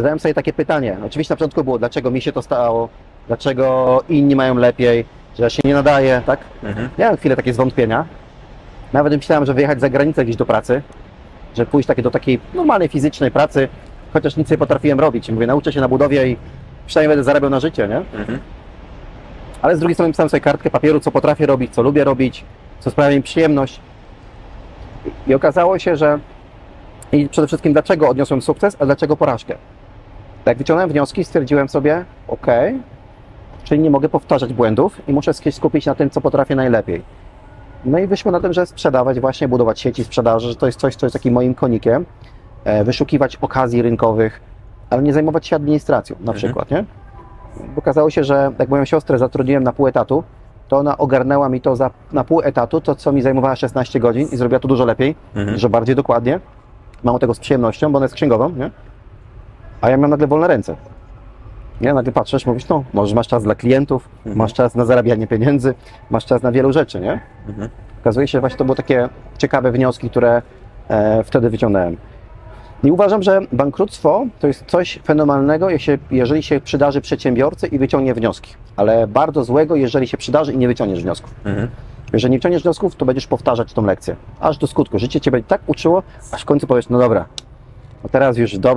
zadałem sobie takie pytanie. Oczywiście na początku było, dlaczego mi się to stało, dlaczego inni mają lepiej, że ja się nie nadaję, tak? Mhm. Miałem chwilę takie zwątpienia. Nawet myślałem, że wyjechać za granicę gdzieś do pracy, że pójść takie do takiej normalnej fizycznej pracy, chociaż nic nie potrafiłem robić. Mówię, nauczę się na budowie i przynajmniej będę zarabiał na życie, nie? Mhm. Ale z drugiej strony pisałem sobie kartkę papieru, co potrafię robić, co lubię robić, co sprawia mi przyjemność. I okazało się, że i przede wszystkim dlaczego odniosłem sukces, a dlaczego porażkę. Jak wyciągnąłem wnioski, stwierdziłem sobie, ok, czyli nie mogę powtarzać błędów i muszę się skupić na tym, co potrafię najlepiej. No i wyszło na tym, że sprzedawać właśnie, budować sieci sprzedaży, że to jest coś, co jest takim moim konikiem. E, Wyszukiwać okazji rynkowych, ale nie zajmować się administracją na Mhm. przykład, nie? Bo okazało się, że jak moją siostrę zatrudniłem na pół etatu, to ona ogarnęła mi to za, na pół etatu, to co mi zajmowała 16 godzin i zrobiła to dużo lepiej, Mhm. dużo bardziej dokładnie. Mało tego z przyjemnością, bo ona jest księgową, nie? A ja miałem nagle wolne ręce. Nie, nagle patrzysz, mówisz, no, może masz czas dla klientów, Mhm. masz czas na zarabianie pieniędzy, masz czas na wielu rzeczy, nie? Mhm. Okazuje się, że właśnie to były takie ciekawe wnioski, które e, wtedy wyciągnąłem. I uważam, że bankructwo to jest coś fenomenalnego, jeżeli się przydarzy przedsiębiorcy i wyciągnie wnioski, ale bardzo złego, jeżeli się przydarzy i nie wyciągniesz wniosków. Mhm. Jeżeli nie wyciągniesz wniosków, to będziesz powtarzać tą lekcję, aż do skutku. Życie cię będzie tak uczyło, aż w końcu powiesz, no dobra, a teraz już dobra,